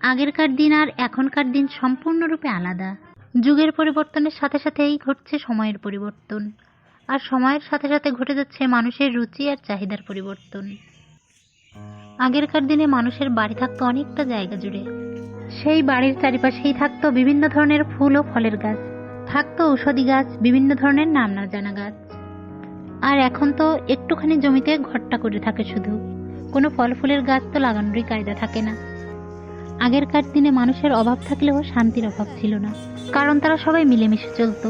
আগেরকার দিন আর এখনকার দিন সম্পূর্ণরূপে আলাদা। যুগের পরিবর্তনের সাথে সাথেই ঘটছে সময়ের পরিবর্তন। আর সময়ের সাথে সাথে ঘটে যাচ্ছে মানুষের রুচি আর চাহিদার পরিবর্তন। আগেরকার দিনে মানুষের বাড়ি থাকতো অনেকটা জায়গা জুড়ে। সেই বাড়ির চারিপাশেই থাকতো বিভিন্ন ধরনের ফুল ও ফলের গাছ। থাকতো ঔষধি গাছ, বিভিন্ন ধরনের নাম না জানা গাছ। আর এখন তো একটুখানি জমিতে ঘরটা করে থাকে শুধু। কোনো ফল ফুলের গাছ তো লাগানোরই কায়দা থাকে না। আগেরকার দিনে মানুষের অভাব থাকলেও শান্তির অভাব ছিল না। কারণ তারা সবাই মিলেমিশে চলতো।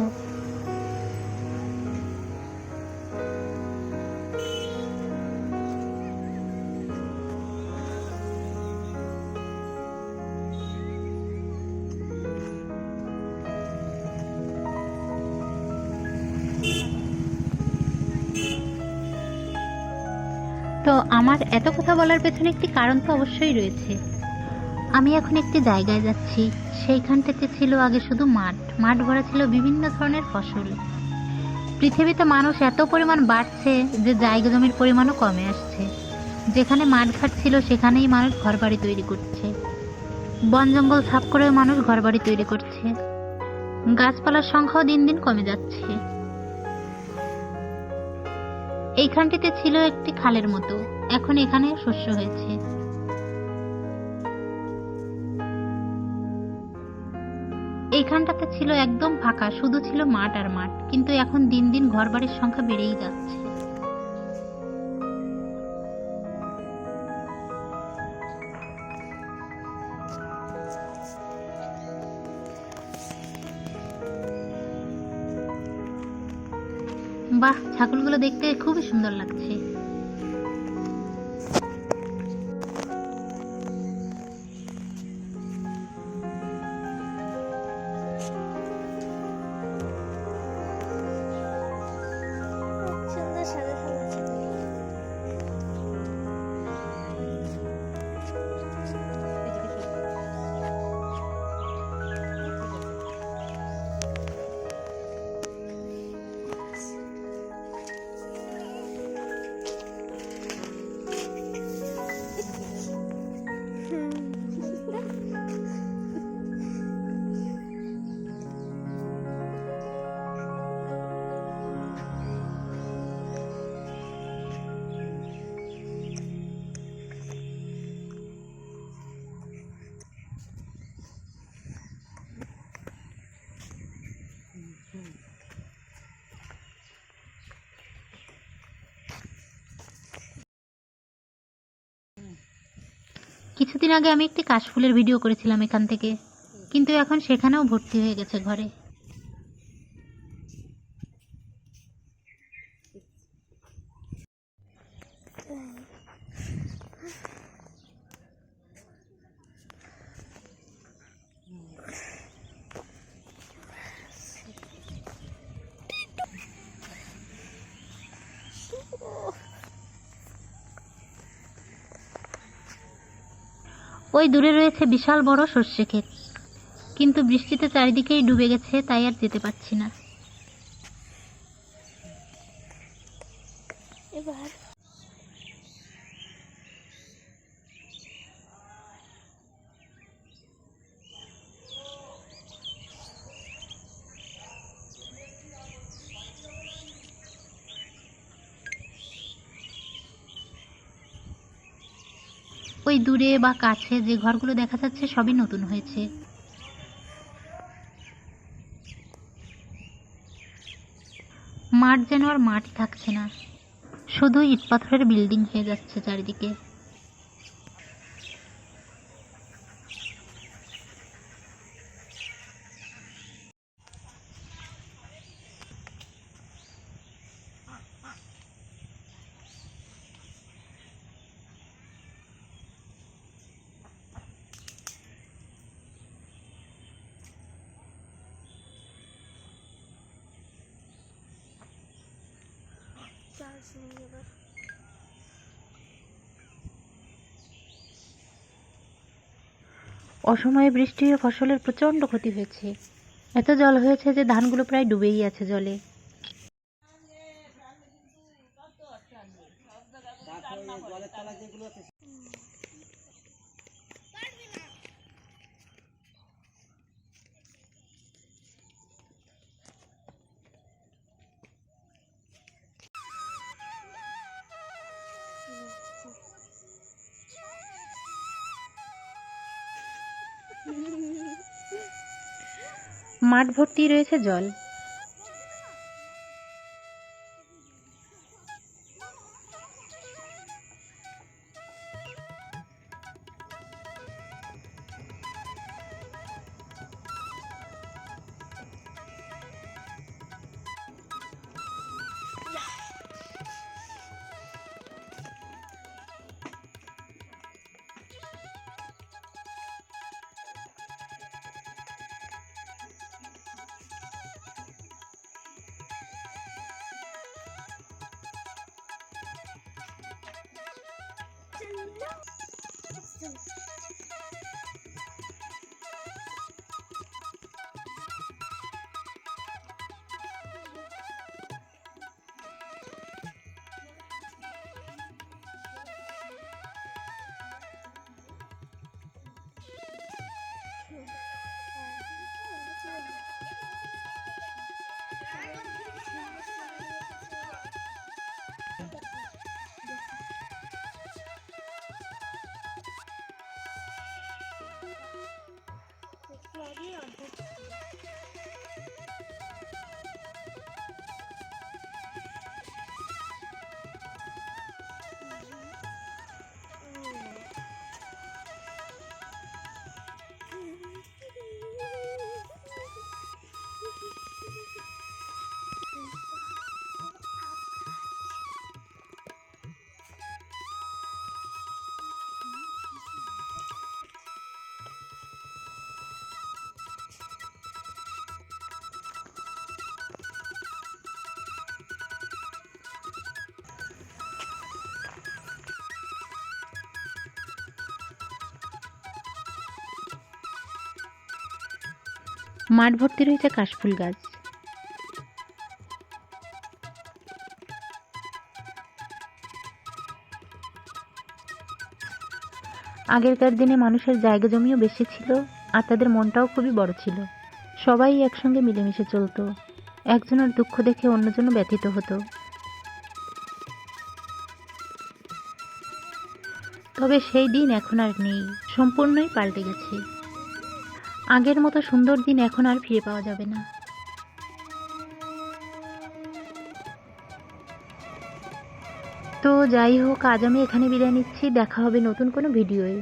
তো আমার এত কথা বলার পেছনে একটি কারণ তো অবশ্যই রয়েছে। আমি এখন একটি জায়গায় যাচ্ছি। সেইখানটাতে ছিল আগে শুধু মাঠ। মাঠ ভরা ছিল বিভিন্ন ধরনের ফসল। পৃথিবীতে মানুষ এত পরিমাণ বাড়ছে যে জায়গা জমির পরিমাণও কমে আসছে। যেখানে মাঠঘাট ছিল, সেখানেই মানুষ ঘরবাড়ি তৈরি করছে। বন জঙ্গল সাফ করে মানুষ ঘরবাড়ি তৈরি করছে। গাছপালার সংখ্যাও দিন দিন কমে যাচ্ছে। এইখানটিতে ছিল একটি খালের মতো। এখন এখানে শস্য হয়েছে। এইখানটাতে ছিল একদম ফাঁকা, শুধু ছিল মাঠ আর মাঠ। কিন্তু এখন দিন দিন ঘরবাড়ির সংখ্যা বেড়েই যাচ্ছে। বাহ, ছাগলগুলো দেখতে খুবই সুন্দর লাগছে। সুন্দর কিছুদিন আগে আমি একটি কাশফুলের ভিডিও করেছিলাম এখান থেকে। কিন্তু এখন সেখানেও ভর্তি হয়ে গেছে ঘরে। ওই দূরে রয়েছে বিশাল বড় সর্ষে ক্ষেত। কিন্তু বৃষ্টিতে চারিদিকেই ডুবে গেছে, তাই আর যেতে পারছি না। এবার ওই দূরে বা কাছে যে ঘরগুলো দেখা যাচ্ছে সবই নতুন হয়েছে। মাঠ যেন আর মাঠ থাকছে না। শুধু ইট পাথরের বিল্ডিং হয়ে যাচ্ছে চারিদিকে। এবার অসময়ে বৃষ্টি ফসলের প্রচণ্ড ক্ষতি হয়েছে। এত জল হয়েছে যে ধানগুলো প্রায় ডুবেই আছে জলে। মাঠ ভর্তি রয়েছে জল। Peace. Yeah. মাঠ ভর্তি রয়েছে কাশফুল গাছ। আগেরকার দিনে মানুষের জায়গা জমিও বেশি ছিল, আর তাদের মনটাও খুবই বড় ছিল। সবাই একসঙ্গে মিলেমিশে চলতো। একজনের দুঃখ দেখে অন্যজন ব্যথিত হতো। তবে সেই দিন এখন আর নেই, সম্পূর্ণই পাল্টে গেছে। আগের মতো সুন্দর দিন এখন আর ফিরে পাওয়া যাবে না। তো যাই হোক, আজ আমি এখানে বিদায় নিচ্ছি। দেখা হবে নতুন কোনো ভিডিওয়ে।